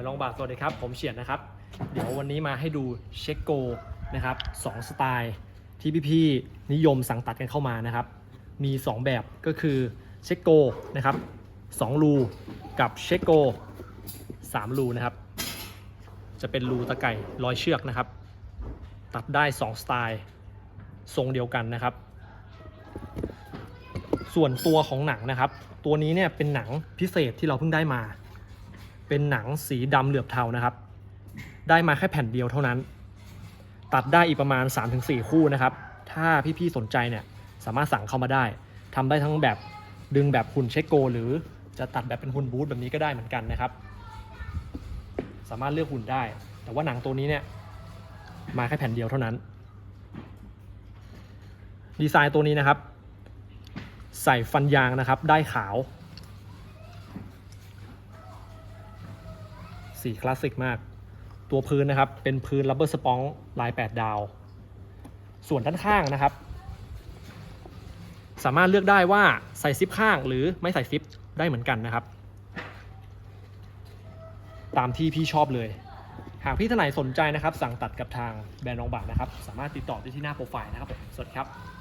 นด์ลองบาทสวัสดีครับ ผมเฉียนนะครับ เดี๋ยววันนี้มาให้ดูเช็คโกนะครับสองสไตล์ที่พี่ๆนิยมสั่งตัดกันเข้ามานะครับ มี 2 แบบก็คือเช็คโกนะครับ2รูกับเช็คโก3รูนะครับ จะเป็นรูตะไก่ร้อยเชือกนะครับ ตัดได้ 2 สไตล์ทรงเดียวกันนะครับ ส่วนตัวของหนังนะครับ ตัวนี้เนี่ยเป็นหนังพิเศษที่เราเพิ่งได้มา เป็นหนังสีดำเหลือบเทานะครับ ได้มาแค่แผ่นเดียวเท่านั้น ตัดได้อีกประมาณ 3-4 คู่นะครับ ถ้าพี่ๆสนใจเนี่ยสามารถสั่งเข้ามาได้ทำได้ทั้งแบบดึงแบบหุ่นเช็คโก หรือจะตัดแบบเป็นหุ่นบูทแบบนี้ก็ได้เหมือนกันนะครับ สามารถเลือกหุ่นได้ แต่ว่าหนังตัวนี้เนี่ยมาแค่แผ่นเดียวเท่านั้น ดีไซน์ตัวนี้นะครับ ใส่ฟันยางนะครับ ได้ขาว สีคลาสสิกมาก ตัวพื้นนะครับเป็นพื้นรับเบอร์สปองลาย 8 ดาว ส่วนด้านข้างนะครับ สามารถเลือกได้ว่าใส่ซิปข้างหรือไม่ใส่ซิปได้เหมือนกันนะครับ ตามที่พี่ชอบเลย หากพี่ท่านไหนสนใจนะครับ สั่งตัดกับทางแบรนด์รองบาทนะครับ สามารถติดต่อได้ที่หน้าโปรไฟล์นะครับผมสวัสดีครับ